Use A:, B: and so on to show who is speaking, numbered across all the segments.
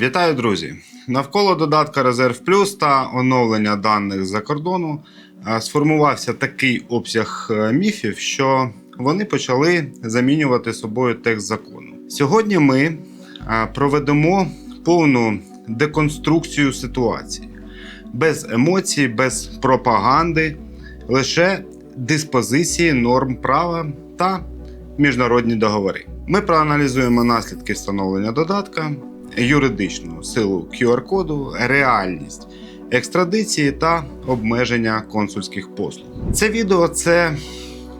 A: Вітаю, друзі! Навколо додатка Резерв Плюс та оновлення даних з-за кордону е, сформувався такий обсяг е, міфів, що вони почали замінювати собою текст закону. Сьогодні ми е, проведемо повну деконструкцію ситуації без емоцій, без пропаганди, лише диспозиції норм права та міжнародні договори. Ми проаналізуємо наслідки встановлення додатка, юридичну силу QR-коду, реальність екстрадиції та обмеження консульських послуг. Це відео це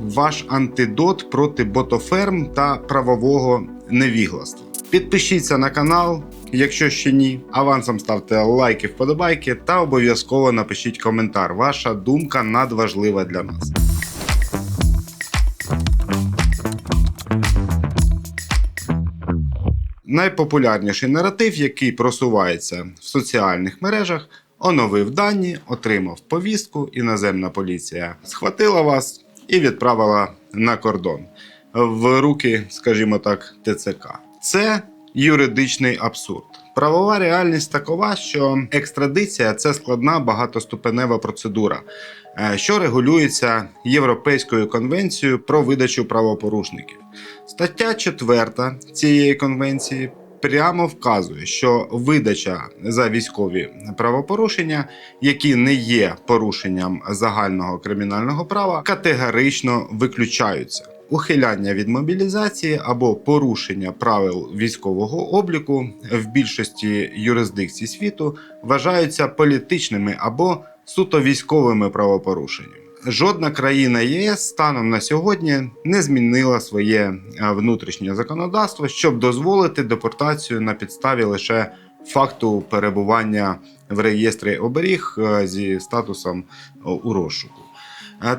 A: ваш антидот проти ботоферм та правового невігластва. Підпишіться на канал, якщо ще ні. Авансом ставте лайки, вподобайки та обов'язково напишіть коментар. Ваша думка надважлива для нас. Найпопулярніший наратив, який просувається в соціальних мережах, оновив дані, отримав повістку. Іноземна поліція схватила вас і відправила на кордон в руки, скажімо так, ТЦК. Це юридичний абсурд. Правова реальність такова, що екстрадиція це складна багатоступенева процедура, е, що регулюється Європейською конвенцією про видачу правопорушників. Стаття 4 цієї конвенції прямо вказує, що видача за військові правопорушення, які не є порушенням загального кримінального права, категорично виключаються. Ухиляння від мобілізації або порушення правил військового обліку в більшості юрисдикцій світу вважаються політичними або суто військовими правопорушеннями. Жодна країна ЄС станом на сьогодні не змінила своє е, внутрішнє законодавство, щоб дозволити депортацію на підставі лише факту перебування в реєстрі оберіг е, зі статусом е, у розшуку.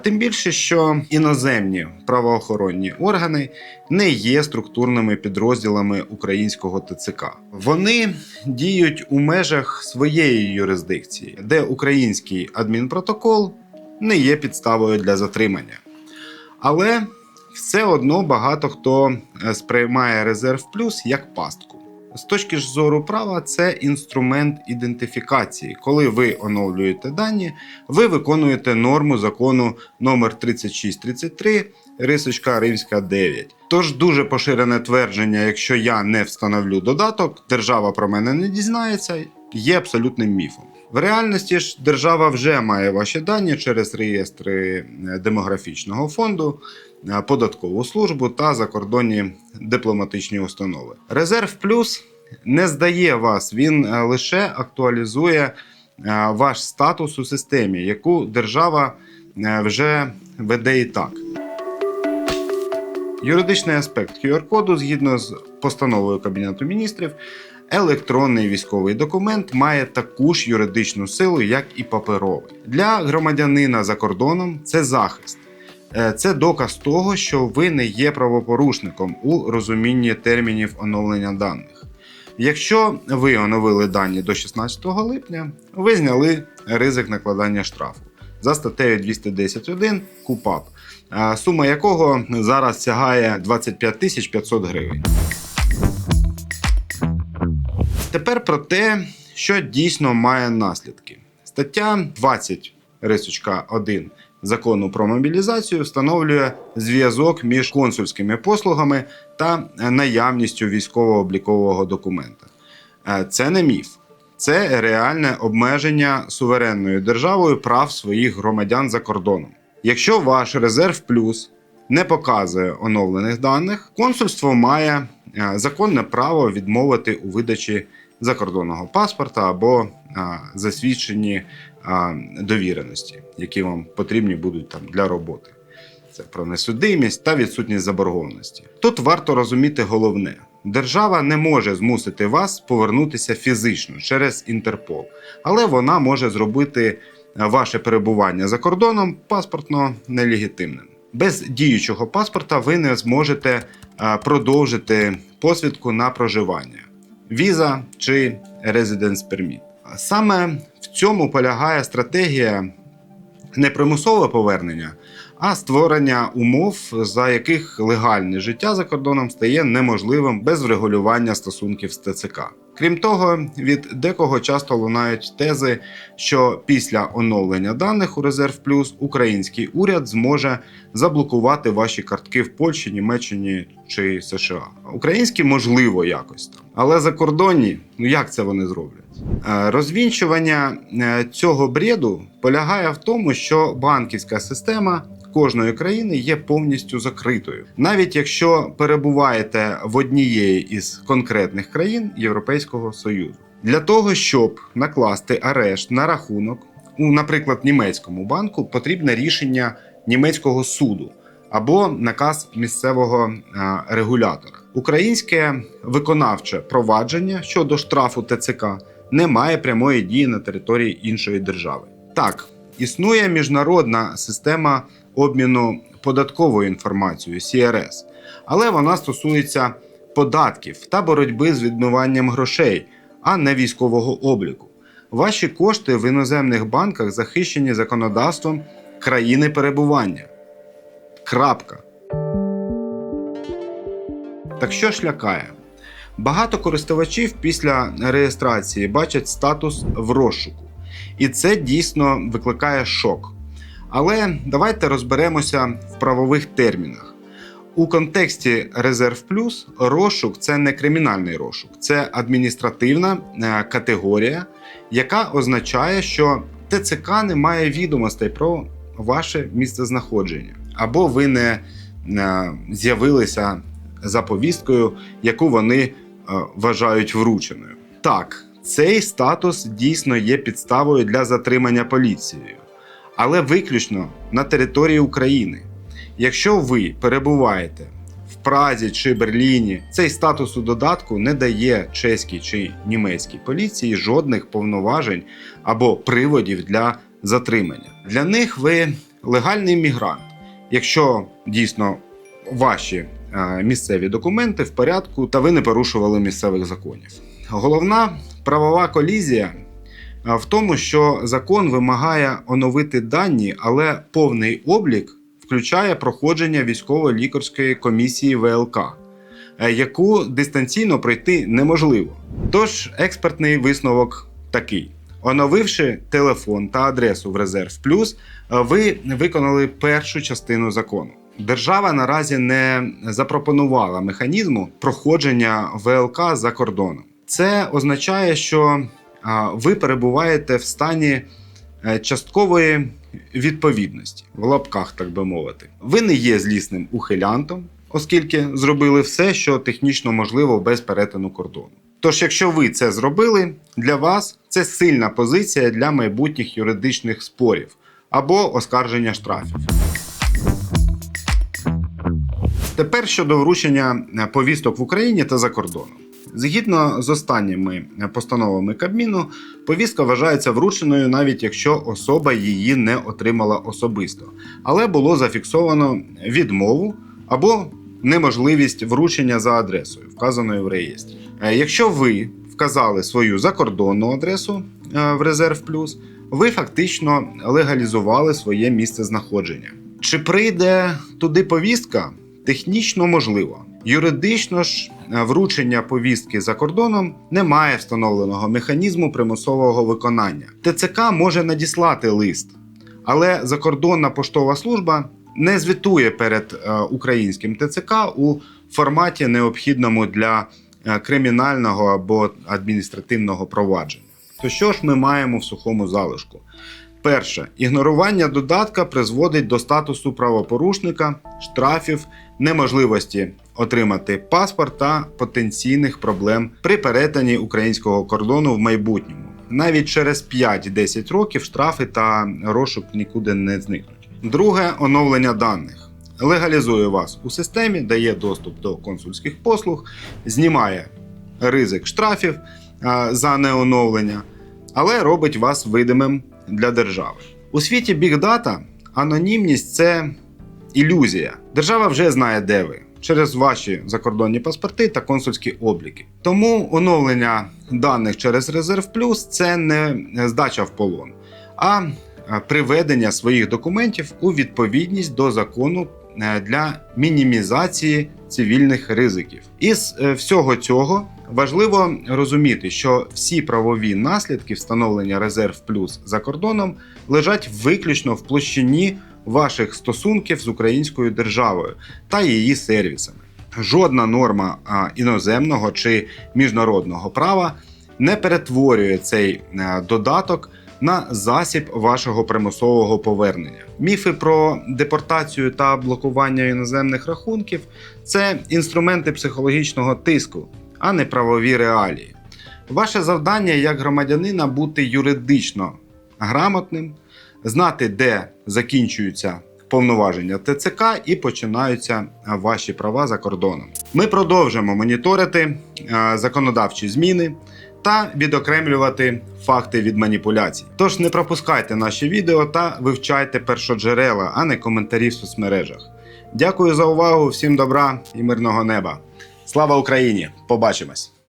A: Тим більше, що іноземні правоохоронні органи не є структурними підрозділами українського ТЦК. Вони діють у межах своєї юрисдикції, де український адмінпротокол не є підставою для затримання. Але все одно багато хто е, сприймає резерв плюс як пастку. З точки зору права, це інструмент ідентифікації. Коли ви оновлюєте дані, ви виконуєте норму закону номер 3633 рисочка римська 9. Тож дуже поширене твердження, якщо я не встановлю додаток, держава про мене не дізнається, є абсолютним міфом. В реальності ж держава вже має ваші дані через реєстри е, демографічного фонду, податкову службу та закордонні дипломатичні установи. Резерв плюс не здає вас, він е, лише актуалізує е, ваш статус у системі, яку держава е, вже веде і так. Юридичний аспект QR-коду згідно з постановою Кабінету міністрів. Електронний військовий документ має таку ж юридичну силу, як і паперовий. Для громадянина за кордоном це захист. Е, Це доказ того, що ви не є правопорушником у розумінні термінів оновлення даних. Якщо ви оновили дані до 16 липня, ви зняли ризик накладання штрафу за статтею 210.1 КУПАП, е, сума якого зараз сягає 25 тисяч 500 гривень. Тепер про те, що дійсно має наслідки. Стаття 20 рисочка 1 закону про мобілізацію встановлює зв'язок між консульськими послугами та наявністю військово-облікового документа. Е, Це не міф, це реальне обмеження суверенною державою прав своїх громадян за кордоном. Якщо ваш резерв плюс не показує оновлених даних, консульство має е, законне право відмовити у видачі закордонного паспорта або засвідчені довіреності, які вам потрібні будуть там для роботи. Це про несудимість та відсутність заборгованості. Тут варто розуміти головне: держава не може змусити вас повернутися фізично через Інтерпол, але вона може зробити е, ваше перебування за кордоном паспортно нелегітимним. Без діючого паспорта ви не зможете е, продовжити посвідку на проживання віза чи Residence Permit. Саме в цьому полягає стратегія не примусове повернення, а створення умов, за яких легальне життя за кордоном стає неможливим без врегулювання стосунків з ТЦК. Крім того, від декого часто лунають тези, що після оновлення даних у Резерв Плюс український уряд зможе заблокувати ваші картки в Польщі, Німеччині чи США. Українські можливо якось там, але закордонні, ну як це вони зроблять? Е, Розвінчування е, цього бреду полягає в тому, що банківська система кожної країни є повністю закритою, навіть якщо перебуваєте в однієї із конкретних країн Європейського Союзу. Для того щоб накласти арешт на рахунок у, наприклад, німецькому банку, потрібне рішення німецького суду або наказ місцевого е, регулятора. Українське виконавче провадження щодо штрафу ТЦК не має прямої дії на території іншої держави. Так, існує міжнародна система обміну податковою інформацією CRS, але вона стосується податків та боротьби з відмиванням грошей, а не військового обліку. Ваші кошти в іноземних банках захищені законодавством країни перебування. Крапка. Так що ж лякає? Багато користувачів після реєстрації бачать статус в розшуку, і це дійсно викликає шок. Але давайте розберемося в правових термінах. У контексті Резерв Плюс розшук це не кримінальний розшук, це адміністративна е, категорія, яка означає, що ТЦК не має відомостей про ваше місцезнаходження, або ви не е, з'явилися за повісткою, яку вони е, вважають врученою. Так, цей статус дійсно є підставою для затримання поліцією, але виключно на території України. Якщо ви перебуваєте в Празі чи Берліні, цей статус у додатку не дає чеській чи німецькій поліції жодних повноважень або приводів для затримання. Для них ви легальний мігрант, якщо дійсно ваші е, місцеві документи в порядку та ви не порушували місцевих законів. Головна правова колізія в тому, що закон вимагає оновити дані, але повний облік включає проходження військово-лікарської комісії ВЛК, е, яку дистанційно пройти неможливо. Тож експертний висновок такий: оновивши телефон та адресу в Резерв Плюс, е, ви виконали першу частину закону. Держава наразі не запропонувала механізму проходження ВЛК за кордоном. Це означає, що ви перебуваєте в стані е, часткової відповідності, в лапках, так би мовити. Ви не є злісним ухилянтом, оскільки зробили все, що технічно можливо без перетину кордону. Тож, якщо ви це зробили, для вас це сильна позиція для майбутніх юридичних спорів або оскарження штрафів. Тепер щодо вручення е, повісток в Україні та за кордоном. Згідно з останніми постановами Кабміну, повістка вважається врученою, навіть якщо особа її не отримала особисто, але було зафіксовано відмову або неможливість вручення за адресою, вказаною в реєстрі. Е, Якщо ви вказали свою закордонну адресу е, в Резерв Плюс, ви фактично легалізували своє місце знаходження. Чи прийде туди повістка? Технічно можливо. Юридично ж вручення повістки за кордоном не має встановленого механізму примусового виконання. ТЦК може надіслати лист, але закордонна поштова служба не звітує перед е, українським ТЦК у форматі необхідному для е, кримінального або адміністративного провадження. То що ж ми маємо в сухому залишку? Перше, ігнорування додатка призводить до статусу правопорушника, штрафів, неможливості отримати паспорт та потенційних проблем при перетині українського кордону в майбутньому. Навіть через 5-10 років штрафи та розшук нікуди не зникнуть. Друге оновлення даних. Легалізує вас у системі, дає доступ до консульських послуг, знімає ризик штрафів за неоновлення, але робить вас видимим для держави. У світі бігдата анонімність це ілюзія. Держава вже знає, де ви через ваші закордонні паспорти та консульські обліки. Тому оновлення даних через Резерв Плюс це не здача в полон, а приведення своїх документів у відповідність до закону е, для мінімізації цивільних ризиків. Із е, всього цього Важливо розуміти, що всі правові наслідки встановлення резерв плюс за кордоном лежать виключно в площині ваших стосунків з українською державою та її сервісами. Жодна норма іноземного чи міжнародного права не перетворює цей е, додаток на засіб вашого примусового повернення. Міфи про депортацію та блокування іноземних рахунків це інструменти психологічного тиску, а не правові реалії. Ваше завдання як громадянина бути юридично грамотним, знати, де закінчуються повноваження ТЦК і починаються ваші права за кордоном. Ми продовжимо моніторити е, законодавчі зміни та відокремлювати факти від маніпуляцій. Тож не пропускайте наші відео та вивчайте першоджерела, а не коментарі в соцмережах. Дякую за увагу, всім добра і мирного неба. Слава Україні! Побачимось!